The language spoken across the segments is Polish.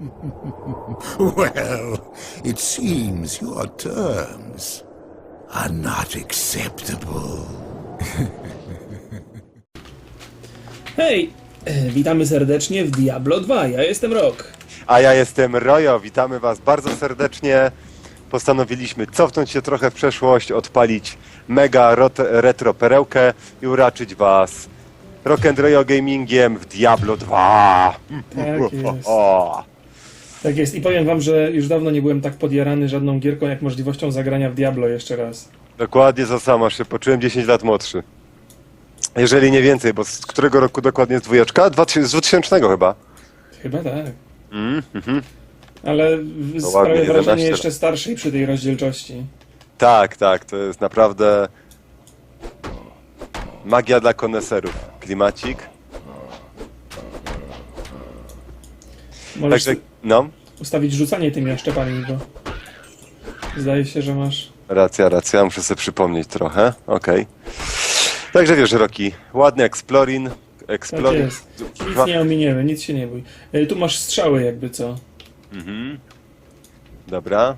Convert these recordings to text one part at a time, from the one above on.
Well, it seems your terms are not acceptable. Hej, e, witamy serdecznie w Diablo 2. Ja jestem Rok. A ja jestem Rojo, witamy Was bardzo serdecznie. Postanowiliśmy cofnąć się trochę w przeszłość, odpalić mega rot- retro perełkę i uraczyć Was rock'n'roll gamingiem w Diablo 2. Tak jest. O, Tak jest. I powiem wam, że już dawno nie byłem tak podjarany żadną gierką, jak możliwością zagrania w Diablo jeszcze raz. dokładnie za samo się poczułem 10 lat młodszy. Jeżeli nie więcej, bo z którego roku dokładnie jest dwójeczka? Dwa Z 2000 chyba. Chyba tak. Mm, mhm. Ale w- To sprawia ładnie, 11 wrażenie lat. jeszcze starszej przy tej rozdzielczości. Tak, tak, to jest naprawdę magia dla koneserów. Klimacik. Możesz Także, no, ustawić rzucanie tymi jaszczepami, bo zdaje się, że masz... racja, racja, muszę sobie przypomnieć trochę, okej. Także wiesz, Roki, ładny Explorin, Tak Explorin. jest. Nic nie ominiemy, nic się nie bój. E, Tu masz strzały jakby co. Dobra.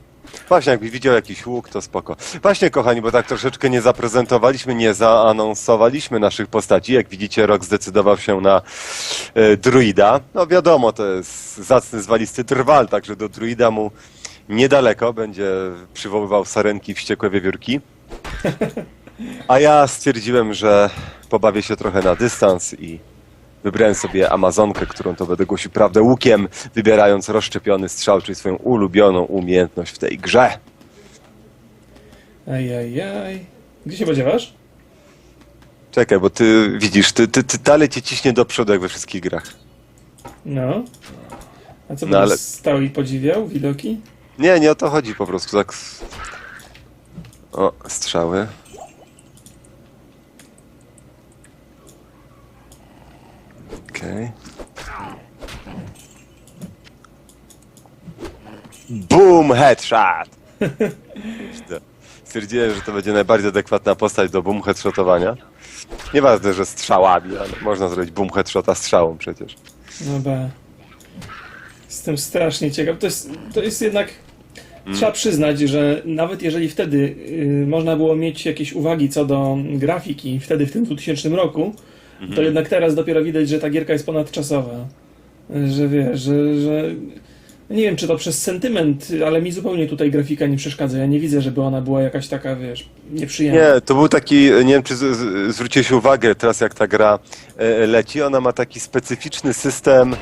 Właśnie, jakbyś widział jakiś łuk, to spoko. Właśnie, kochani, bo tak troszeczkę nie zaprezentowaliśmy, nie zaanonsowaliśmy naszych postaci. Jak widzicie, Rok zdecydował się na e, druida. No wiadomo, to jest zacny zwalisty trwal, także do druida mu niedaleko będzie przywoływał sarenki wściekłe wiewiórki. A ja stwierdziłem, że pobawię się trochę na dystans i wybrałem sobie Amazonkę, którą to będę głosił prawdę łukiem, wybierając rozszczepiony strzał, czyli swoją ulubioną umiejętność w tej grze. Ajajaj. Gdzie się podziewasz? Czekaj, bo ty widzisz, ty, ty, ty dalej cię ciśnie do przodu, jak we wszystkich grach. No. A co No, będziesz ale- stał i podziwiał widoki? Nie, nie o to chodzi po prostu, tak... O, strzały. Okej. Boom, headshot! Stwierdziłem, że to będzie najbardziej adekwatna postać do boom headshotowania. Nieważne, że strzałami, ale można zrobić boom headshota strzałą przecież. No ba. Jestem strasznie ciekaw. To jest, to jest jednak. Mm. Trzeba przyznać, że nawet jeżeli wtedy y, można było mieć jakieś uwagi co do grafiki, wtedy w tym 2000 roku, Mhm. to jednak teraz dopiero widać, że ta gierka jest ponadczasowa. Że wiesz, że, że. Nie wiem, czy to przez sentyment, ale mi zupełnie tutaj grafika nie przeszkadza. Ja nie widzę, żeby ona była jakaś taka, wiesz, nieprzyjemna. Nie, to był taki, nie wiem czy z, z, zwróciłeś uwagę teraz jak ta gra e, leci, ona ma taki specyficzny system,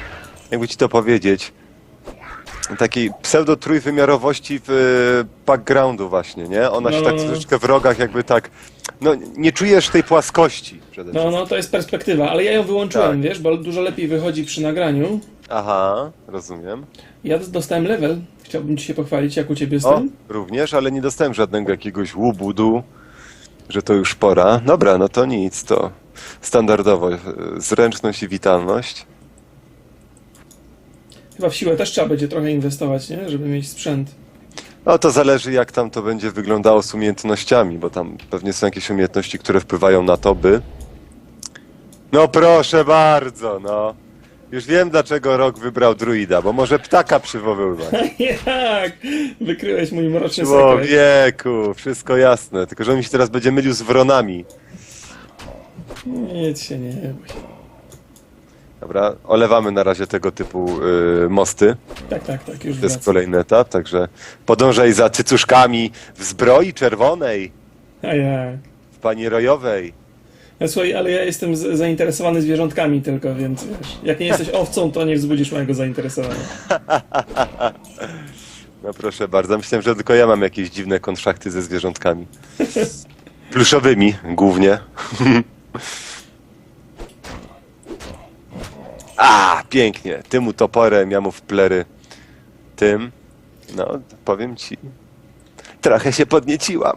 jakby ci to powiedzieć, takiej pseudo-trójwymiarowości w e, backgroundu właśnie, nie? Ona się No, tak no, no. troszeczkę w rogach jakby tak, no nie czujesz tej płaskości przede No, wszystkim. no, to jest perspektywa, ale ja ją wyłączyłem, Tak. wiesz, bo dużo lepiej wychodzi przy nagraniu. Aha, rozumiem. Ja dostałem level. Chciałbym ci się pochwalić, jak u ciebie O, tym. również, ale nie dostałem żadnego jakiegoś łubudu, że to już pora. Dobra, no to nic, to standardowo e, zręczność i witalność. Chyba w siłę też trzeba będzie trochę inwestować, nie? Żeby mieć sprzęt. No to zależy jak tam to będzie wyglądało z umiejętnościami, bo tam pewnie są jakieś umiejętności, które wpływają na to, by... No proszę bardzo, no. Już wiem dlaczego Rok wybrał druida, bo może ptaka przywoływać. Jak? Wykryłeś mój mroczny sekret. Człowieku, wszystko jasne, tylko że on mi się teraz będzie mylił z wronami. Nic się nie bój. Dobra, olewamy na razie tego typu y, mosty. Tak, tak, tak, już To jest wracam. kolejny etap, także podążaj za cycuszkami w zbroi czerwonej, A jak? w pani rojowej. No, słuchaj, ale ja jestem z- zainteresowany zwierzątkami tylko, więc wiesz, jak nie jesteś owcą, to nie wzbudzisz mojego zainteresowania. No proszę bardzo, myślałem, że tylko ja mam jakieś dziwne konszachty ze zwierzątkami. Pluszowymi głównie. A, pięknie. Tymu toporem, ja mu w plery. Tym. No, powiem ci. Trochę się podnieciłam.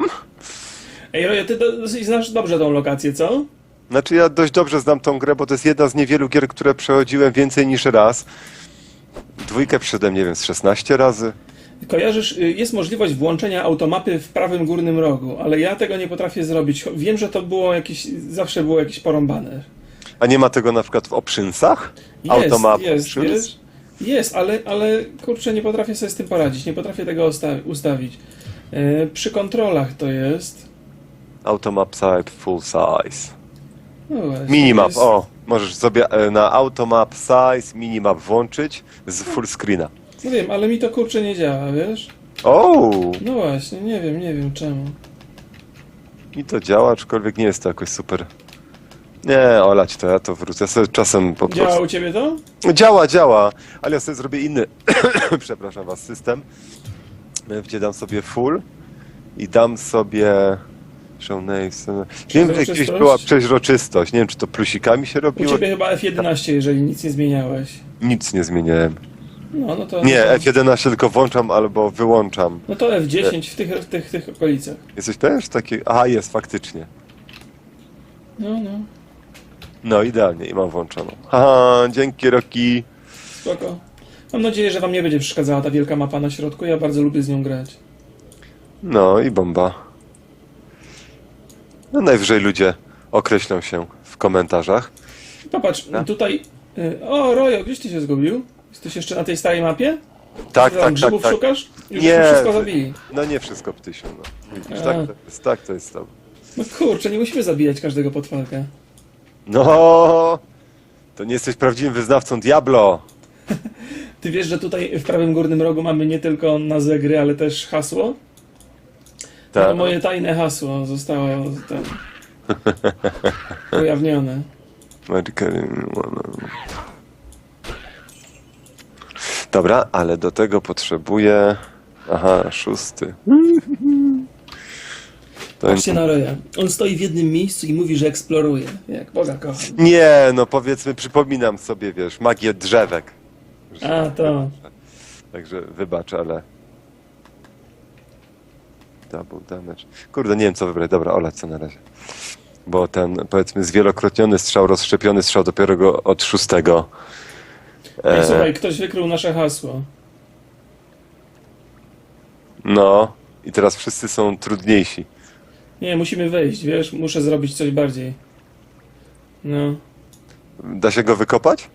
Ej, Rojo, ty do- dosyć znasz dobrze tą lokację, co? Znaczy ja dość dobrze znam tą grę, bo to jest jedna z niewielu gier, które przechodziłem więcej niż raz. Dwójkę przyszedłem, nie wiem, z 16 razy. Kojarzysz, y, jest możliwość włączenia automapy w prawym górnym rogu, ale ja tego nie potrafię zrobić. Wiem, że to było jakieś, zawsze było jakieś porąbane. A nie ma tego na przykład w Optionsach? Jest, Automap jest, Options? wiesz? Jest, ale, ale kurczę, nie potrafię sobie z tym poradzić, nie potrafię tego usta- ustawić. E, przy kontrolach to jest. Automap site full size. No właśnie, Minimap, jest, o, możesz sobie e, na automap size minimap włączyć z full screena. No wiem, ale mi to kurczę nie działa, wiesz? O, No właśnie, nie wiem, nie wiem czemu. mi to działa, aczkolwiek nie jest to jakoś super. Nie, olać to, ja to wrócę. Ja sobie czasem po prostu... Działa u ciebie to? Działa, działa, ale ja sobie zrobię inny, przepraszam was, system, gdzie dam sobie full i dam sobie show names. Nie wiem, gdzieś Przezroczystość? była przeźroczystość, nie wiem, czy to plusikami się U robiło. ciebie chyba F11, jeżeli nic nie zmieniałeś. Nic nie zmieniałem. No, no to. Nie, no to, F11 tylko włączam albo wyłączam. no to F10 w tych, w tych, tych okolicach. Jesteś też taki? Aha, jest, faktycznie. No, no, No, idealnie i mam włączoną. Haha, dzięki Roki. spoko. Mam nadzieję, że wam nie będzie przeszkadzała ta wielka mapa na środku. Ja bardzo lubię z nią grać. No i bomba. No najwyżej ludzie określą się w komentarzach. Popatrz, No. tutaj. y, O, Rojo, gdzieś ty się zgubił? Jesteś jeszcze na tej starej mapie? Tak, tam tak, tak, Grzybów tak. szukasz? Już Nie, wszystko zabili. No nie wszystko ptysiu, no. Widzisz, A. tak to jest, tak to jest. to. No kurczę, nie musimy zabijać każdego potworka. No, to nie jesteś prawdziwym wyznawcą Diablo. Ty wiesz, że tutaj w prawym górnym rogu mamy nie tylko nazwę gry, ale też hasło? Tak. To moje tajne hasło zostało ten, ujawnione. Dobra, ale do tego potrzebuję... Aha, szósty. To Patrzcie na Roya. On stoi w jednym miejscu i mówi, że eksploruje. Jak Boga kocham. Nie, no powiedzmy, przypominam sobie, wiesz, magię drzewek. A, to. Także wybacz, ale... Double damage. Kurde, nie wiem co wybrać. Dobra, olać co na razie. Bo ten, powiedzmy, zwielokrotniony strzał, rozszczepiony strzał dopiero go od szóstego. Ej, E, słuchaj, ktoś wykrył nasze hasło. no, i teraz wszyscy są trudniejsi. Nie, musimy wejść, wiesz? Muszę zrobić coś bardziej. No, Da się go wykopać?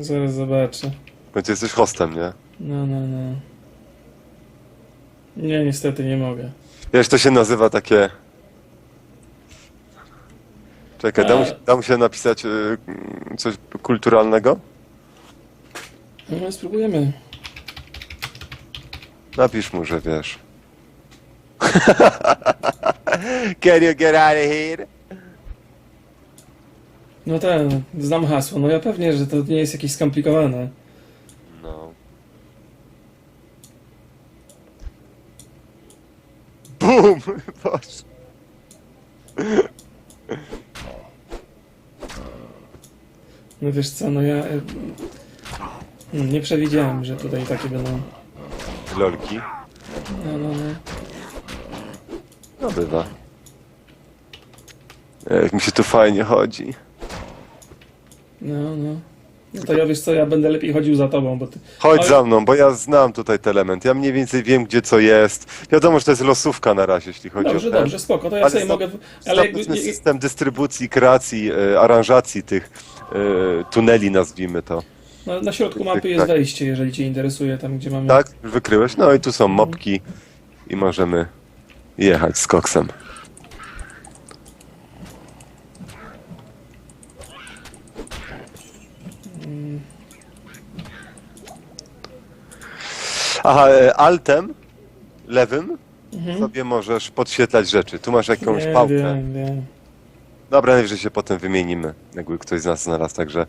zaraz zobaczę. Bo ty jesteś hostem, nie? No, no, no. Nie, niestety nie mogę. Wiesz, to się nazywa takie... Czekaj, da mu, się- napisać y, coś kulturalnego? No, spróbujemy. Napisz mu, że wiesz. Can you get out of here? No tak, znam hasło. No ja pewnie, że to nie jest jakieś skomplikowane. No. Bum! Boże. No wiesz co, no ja... mm, Nie przewidziałem, że tutaj takie będą... Lolki. No, no, no. No bywa. Jak mi się tu fajnie chodzi. No, no. No to ja wiesz co, ja będę lepiej chodził za tobą, bo ty... Chodź za mną, bo ja znam tutaj te element. Ja mniej więcej wiem, gdzie co jest. Wiadomo, że to jest losówka na razie, jeśli chodzi Dobrze, o ten. dobrze, spoko, to ja Ale sobie zna- mogę... Ale jakby... nie- system dystrybucji, kreacji, e, aranżacji tych e, tuneli, nazwijmy to. Na, na środku mapy jest tak. wejście, jeżeli cię interesuje, tam gdzie mamy... Tak? Wykryłeś? No i tu są mopki i możemy jechać z koksem. Aha, e, altem lewym sobie możesz podświetlać rzeczy. Tu masz jakąś Nie, pałkę. wiem, wiem. Dobra, najwyżej się potem wymienimy, jakby ktoś z nas znalazł, także...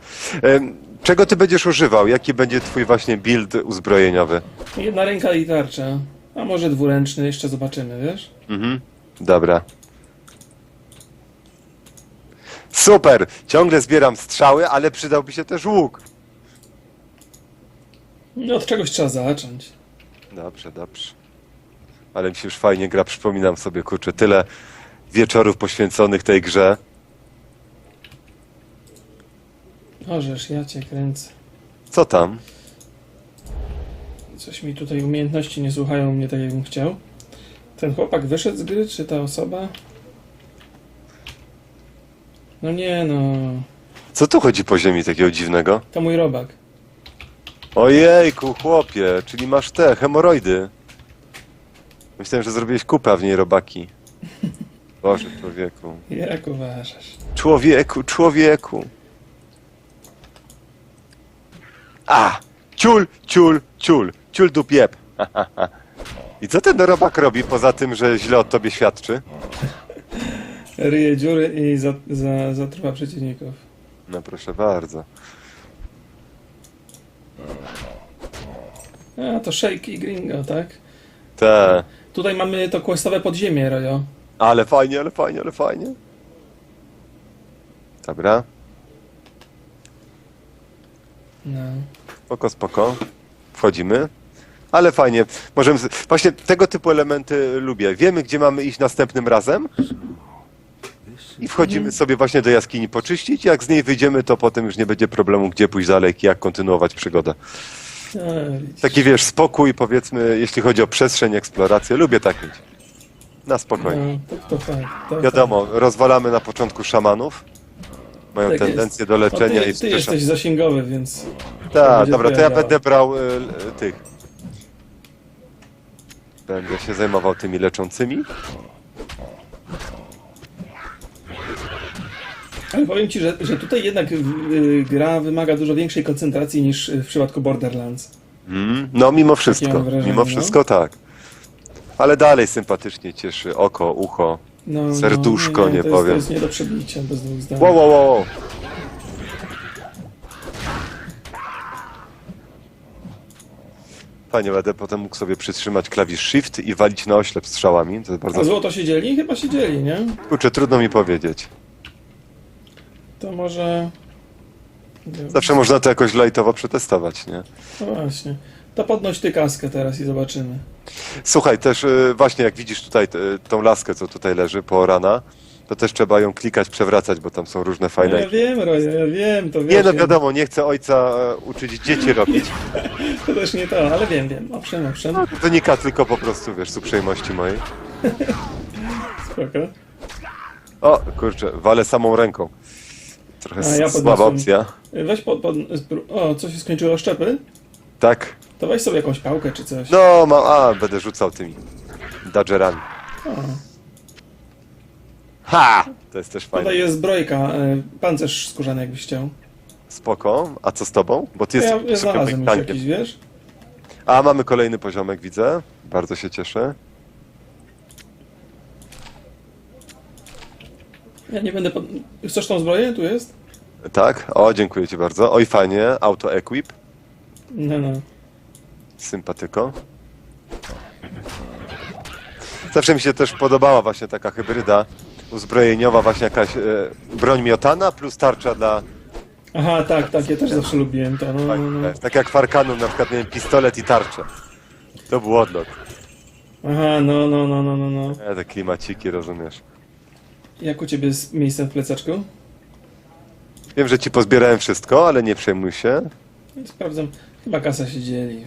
Czego ty będziesz używał? Jaki będzie twój właśnie build uzbrojeniowy? Jedna ręka i tarcza. A może dwuręczny, jeszcze zobaczymy, wiesz? Mhm. Dobra. Super! Ciągle zbieram strzały, ale przydałby się też łuk. No od czegoś trzeba zacząć. Dobrze, dobrze. Ale mi się już fajnie gra, przypominam sobie, kurczę, tyle wieczorów poświęconych tej grze. Orzesz, ja cię kręcę. Co tam? Coś mi tutaj umiejętności nie słuchają mnie tak, jakbym chciał. Ten chłopak wyszedł z gry, czy ta osoba? No nie no, Co tu chodzi po ziemi takiego dziwnego? to mój robak. Ojejku, chłopie, czyli masz te hemoroidy. Myślałem, że zrobiłeś kupę, a w niej robaki. Boże, człowieku. Jak uważasz? Człowieku, człowieku. A! Ciul, ciul, ciul. Ciul dup jeb. I co ten robak robi poza tym, że źle o tobie świadczy? Ryje dziury i za, za, zatruwa przeciwników. No proszę bardzo. A, to Shake i Gringo, tak? Te. Tutaj mamy to questowe podziemie, Rojo. Ale fajnie, ale fajnie, ale fajnie. Dobra. No. Spoko, spoko. Wchodzimy. Ale fajnie. Możemy. z- Właśnie tego typu elementy lubię. Wiemy, gdzie mamy iść następnym razem. I wchodzimy sobie właśnie do jaskini poczyścić. Jak z niej wyjdziemy, to potem już nie będzie problemu, gdzie pójść dalej jak kontynuować przygodę. Taki wiesz, spokój, powiedzmy, jeśli chodzi o przestrzeń, eksplorację. Lubię tak mieć. Na spokojnie. No, to, to fakt. To Wiadomo, rozwalamy na początku szamanów. Mają Tak tendencję jest. do leczenia ty, i ty wskrzeszania. jesteś zasięgowy, więc... Tak, będzie dobra, to ja będę brał y, y, tych. Będę się zajmował tymi leczącymi. Ale powiem ci, że, że tutaj jednak y, gra wymaga dużo większej koncentracji niż y, w przypadku Borderlands. Mm, no, mimo wszystko. wrażenie, mimo no. wszystko tak. Ale dalej sympatycznie cieszy oko, ucho. No, Serduszko, no, nie to powiem. Jest, to jest nie do przebicia, bez dwóch zdań. Wow, wow, wow. Fajnie, będę potem mógł sobie przytrzymać klawisz Shift i walić na oślep strzałami. To jest A bardzo... złoto się dzieli? Chyba się dzieli, nie? Kurczę, trudno mi powiedzieć. To może... Zawsze można to jakoś lightowo przetestować, nie? No właśnie. To podnoś ty kaskę teraz i zobaczymy. Słuchaj, też y, właśnie jak widzisz tutaj y, tą laskę, co tutaj leży po rana, to też trzeba ją klikać, przewracać, bo tam są różne No fajne... ja wiem, Rojo, ja wiem, to wiesz. Nie no wiadomo, nie chcę ojca e, uczyć dzieci robić. To też nie to, ale wiem, wiem. Owszem, owszem. To wynika tylko po prostu, wiesz, z uprzejmości mojej. Spoko. O, kurczę, walę samą ręką. Trochę A, ja słaba podniosłem. opcja. Weź pod, O, co się skończyło szczepy? Tak? To weź sobie jakąś pałkę czy coś. No, mam, a, będę rzucał tymi dodgerami. O, Ha! To jest też fajne. tutaj jest zbrojka, y, pancerz skórzany jakbyś chciał. Spoko. A co z tobą? Bo ty Ja, jesteś ja wysokim znalazłem już tankiem. jakiś, wiesz? A, mamy kolejny poziomek, widzę. Bardzo się cieszę. Ja nie będę pod... Chcesz tą zbroję? Tu jest? Tak? O, dziękuję ci bardzo. Oj, fajnie. Auto equip. No, no. Sympatyko. Zawsze mi się też podobała właśnie taka hybryda uzbrojeniowa, właśnie jakaś e, broń miotana plus tarcza dla... Aha, tak, tak, ja też zawsze lubiłem to. No, no, no. Tak jak w Arkanu na przykład miałem pistolet i tarczę. To był odlot. Aha, no, no, no, no, no, no. E, te klimaciki, rozumiesz. Jak u ciebie z miejscem w plecaczku? Wiem, że ci pozbierałem wszystko, ale nie przejmuj się. Sprawdzam. Chyba kasa się dzieli.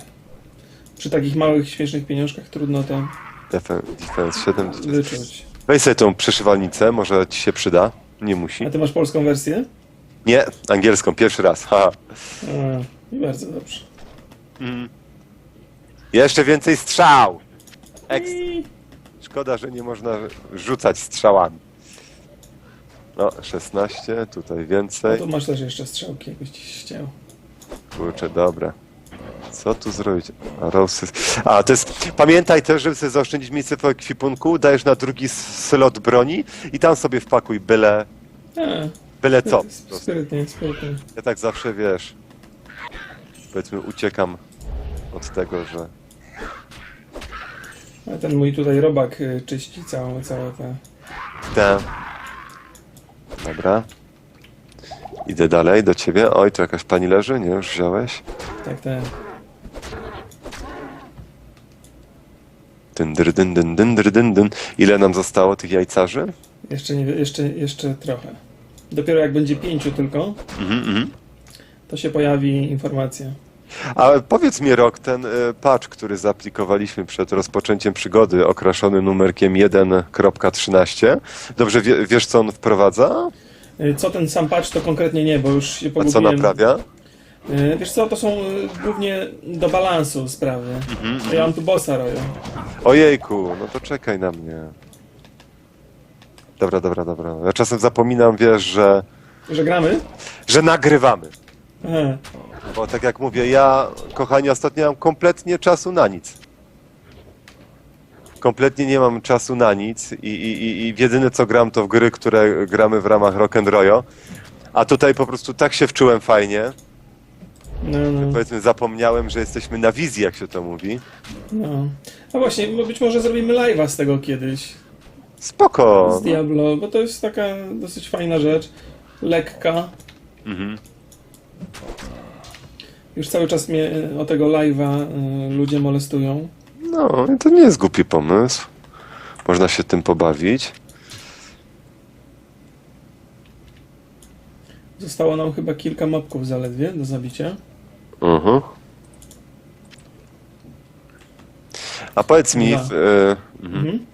Przy takich małych, śmiesznych pieniążkach trudno to Defen- Defense 7. wyczuć. Weź sobie tą przeszywalnicę, może ci się przyda. Nie musi. A ty masz polską wersję? Nie, angielską, pierwszy raz. Ha. A, i bardzo dobrze. Jeszcze więcej strzał! Eks. I... Szkoda, że nie można rzucać strzałami. No, 16, tutaj No więcej. tu masz też jeszcze strzałki, jakbyś ci chciał. Kurczę, dobra. Co tu zrobić? A, Rosy. A, to jest... Pamiętaj też, żeby sobie zaoszczędzić miejsce w ekwipunku, dajesz na drugi s- slot broni i tam sobie wpakuj byle, A, byle co. prostu. sprytnie, sprytnie. Ja tak zawsze, wiesz, powiedzmy, uciekam od tego, że... A ten mój tutaj robak y, czyści całą, całe te... Te. Dobra. Idę dalej do ciebie. Oj, tu jakaś pani leży? Nie, już wziąłeś? Tak, te... Dyn, dyn, dyn, dyn, dyn, dyn, dyn, dyn. Ile nam zostało tych jajcarzy? Jeszcze, nie, jeszcze, jeszcze trochę. Dopiero jak będzie pięciu tylko, Mhm, mhm. to się pojawi informacja. A powiedz mi, Rok, ten y, patch, który zaaplikowaliśmy przed rozpoczęciem przygody, okraszony numerkiem 1.13, dobrze wie, wiesz, co on wprowadza? Y, Co ten sam patch to konkretnie nie, bo już się A co pogubiłem. naprawia? E, Wiesz co, to są e, głównie do balansu sprawy. Ja mam tu bossa roju. Ojejku, no to czekaj na mnie. Dobra, dobra, dobra. Ja czasem zapominam, wiesz, że, Że gramy? że nagrywamy. Aha. Bo tak jak mówię, ja, kochani, ostatnio mam kompletnie czasu na nic. Kompletnie nie mam czasu na nic i, i, i, jedyne co gram to w gry, które gramy w ramach Rock and Royo. A tutaj po prostu tak się wczułem fajnie, No, no, powiedzmy zapomniałem, że jesteśmy na wizji, jak się to mówi. no. A właśnie, bo być może zrobimy live'a z tego kiedyś. Spoko. Z Diablo, bo to jest taka dosyć fajna rzecz. Lekka. Mhm. Już cały czas mnie e, o tego live'a e, ludzie molestują. No, to nie jest głupi pomysł. Można się tym pobawić. Zostało nam chyba kilka mopków zaledwie do zabicia. Mhm. A powiedz mi, w, e, mhm. Mhm.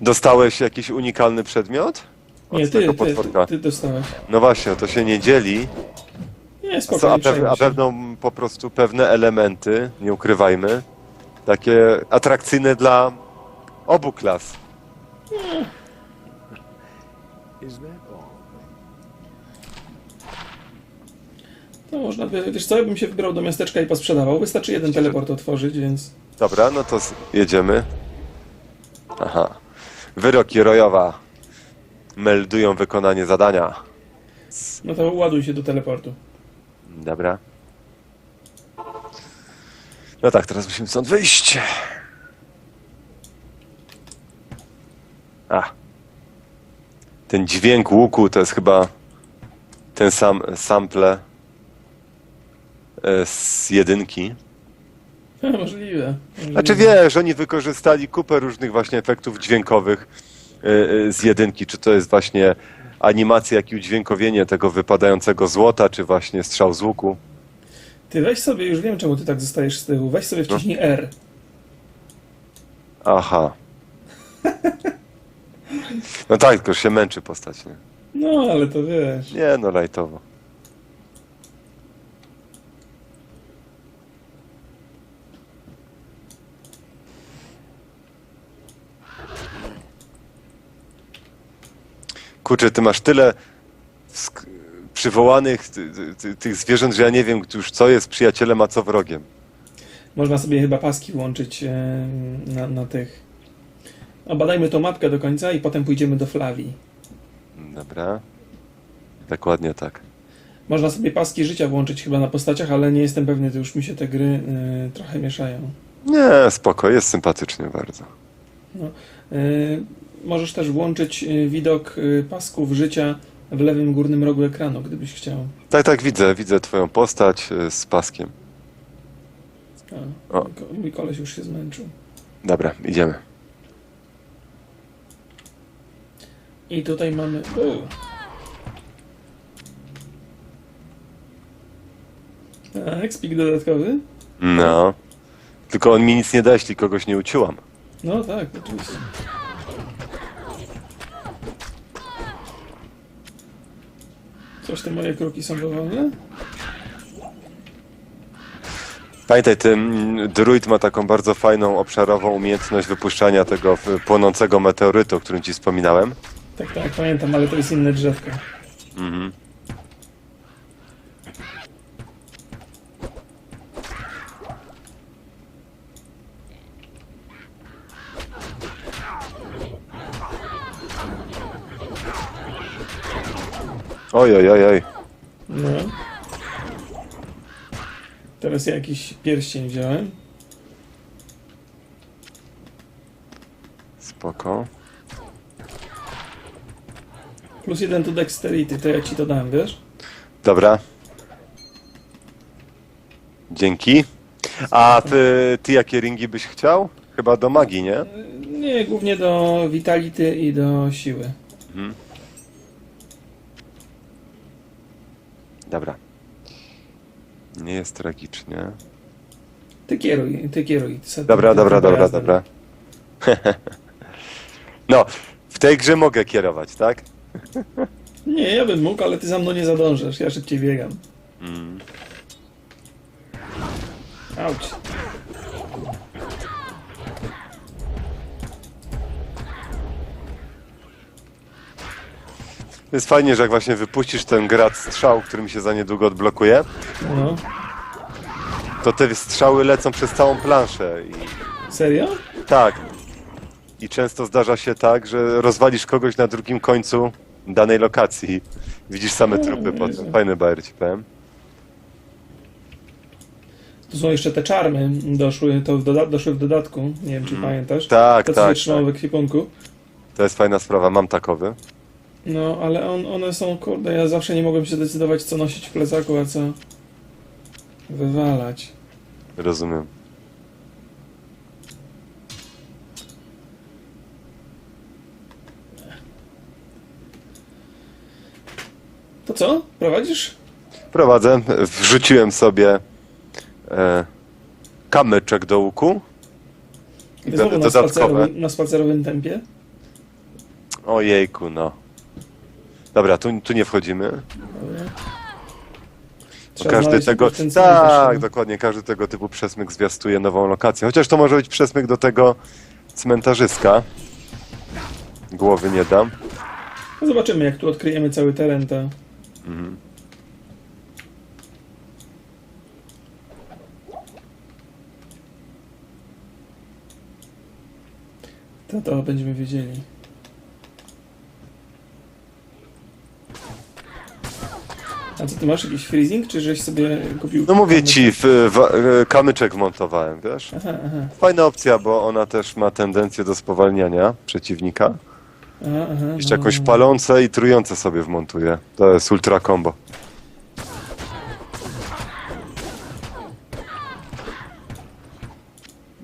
dostałeś jakiś unikalny przedmiot? Od Nie, ty, ty, ty, ty dostałeś. No właśnie, to się nie dzieli. Nie, A, spokojnie. co, a, przejmuj pew, a po prostu pewne elementy, nie ukrywajmy, takie atrakcyjne dla obu klas. To można by, wiesz co, ja bym się wybrał do miasteczka i posprzedawał. Wystarczy jeden teleport otworzyć, więc... Dobra, no to z- jedziemy. Aha. Wyroki rojowa meldują wykonanie zadania. No to ładuj się do teleportu. Dobra. No tak, teraz musimy stąd wyjść. A. Ten dźwięk łuku to jest chyba ten sam sample e, z jedynki. możliwe. możliwe. Znaczy wiesz, oni wykorzystali kupę różnych właśnie efektów dźwiękowych e, e, z jedynki. Czy to jest właśnie animacja, jak i udźwiękowienie tego wypadającego złota, czy właśnie strzał z łuku. Ty weź sobie, już wiem czemu ty tak zostajesz z tyłu, weź sobie wciśnij R. Aha. No tak, tylko się męczy postać, nie? No, ale to wiesz. Nie, no lajtowo. Kurczę, ty masz tyle przywołanych ty, ty, tych zwierząt, że ja nie wiem już co jest przyjacielem, a co wrogiem. Można sobie chyba paski włączyć e, na, na tych. Obadajmy tą mapkę do końca i potem pójdziemy do Flavii. Dobra. Dokładnie tak. Można sobie paski życia włączyć chyba na postaciach, ale nie jestem pewny, to już mi się te gry e, trochę mieszają. Nie, spoko, jest sympatycznie bardzo. E, możesz też włączyć e, widok e, pasków życia w lewym górnym rogu ekranu, gdybyś chciał. Tak, tak, widzę, widzę twoją postać y, z paskiem. A, O. mój ko- mój koleś już się zmęczył. Dobra, idziemy. I tutaj mamy. U. A, ekspik dodatkowy? No. Tylko on mi nic nie da, jeśli kogoś nie uciułam. No tak, oczywiście. Coś te moje kroki są powolne? Pamiętaj, ten druid ma taką bardzo fajną, obszarową umiejętność wypuszczania tego płonącego meteorytu, o którym ci wspominałem. Tak, tak, pamiętam, ale to jest inne drzewko. Mhm. Oj, oj, oj, oj. No. Teraz ja jakiś pierścień wziąłem. Spoko. Plus jeden to dexterity, to ja ci to dam, wiesz? Dobra. Dzięki. A ty, ty jakie ringi byś chciał? Chyba do magii, nie? Nie, głównie do vitality i do siły. Dobra. Nie jest tragicznie. Ty kieruj, ty kieruj. Ty Dobra, dobra, dobra, dobra. No, w tej grze mogę kierować, tak? Nie, ja bym mógł, ale ty za mną nie zadążasz, ja szybciej biegam. Auć. Jest fajnie, że jak właśnie wypuścisz ten grad strzał, który mi się za niedługo odblokuje, No. to te strzały lecą przez całą planszę i Serio? tak. I często zdarza się tak, że rozwalisz kogoś na drugim końcu danej lokacji. Widzisz same trupy Jezu. potem. Fajny bajer ci powiem. Tu są jeszcze te czarmy, doszły, to w doda- doszły w dodatku, nie wiem czy pamiętasz. Tak, to, co tak, trzymało tak. w ekwipunku. To jest fajna sprawa, mam takowy. No, ale on, one są, kurde, ja zawsze nie mogłem się zdecydować, co nosić w plecaku, a co wywalać. Rozumiem. To co? Prowadzisz? Prowadzę. Wrzuciłem sobie e, kamyczek do łuku. I Znowu będę na, dodatkowe. spacerowym, na spacerowym tempie? Ojejku, no. Dobra, tu, tu nie wchodzimy. Dobra. Bo Trzeba każdy znaleźć tego. jakiś ten cmentarz, Tak, no. dokładnie. Każdy tego typu przesmyk zwiastuje nową lokację. Chociaż to może być przesmyk do tego cmentarzyska. Głowy nie dam. No zobaczymy, jak tu odkryjemy cały teren, to... Mhm. To to będziemy wiedzieli. A co, ty masz jakiś freezing, czy żeś sobie kupił... No mówię ci, w, w, e, kamyczek wmontowałem, wiesz? Aha, aha, Fajna opcja, bo ona też ma tendencję do spowalniania przeciwnika. aha, aha. Jeszcze no, jakąś no. palące i trujące sobie wmontuję. To jest ultra combo.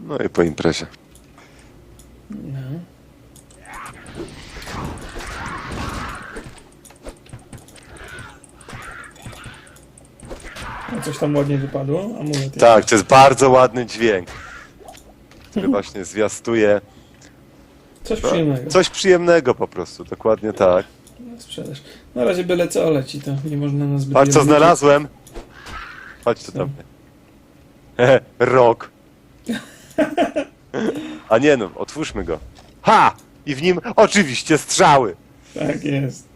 No i po imprezie. Coś tam ładnie wypadło? Amulet. Tak, to jest bardzo ładny dźwięk, który właśnie zwiastuje Coś no, przyjemnego. coś przyjemnego po prostu, dokładnie tak. Na sprzedaż. Na razie byle co leci, to nie można nas zbyt Patrz co wiele znalazłem! Chodź tu do mnie. Hehe, Rok. A nie no, otwórzmy go. Ha! I w nim oczywiście strzały. Tak jest.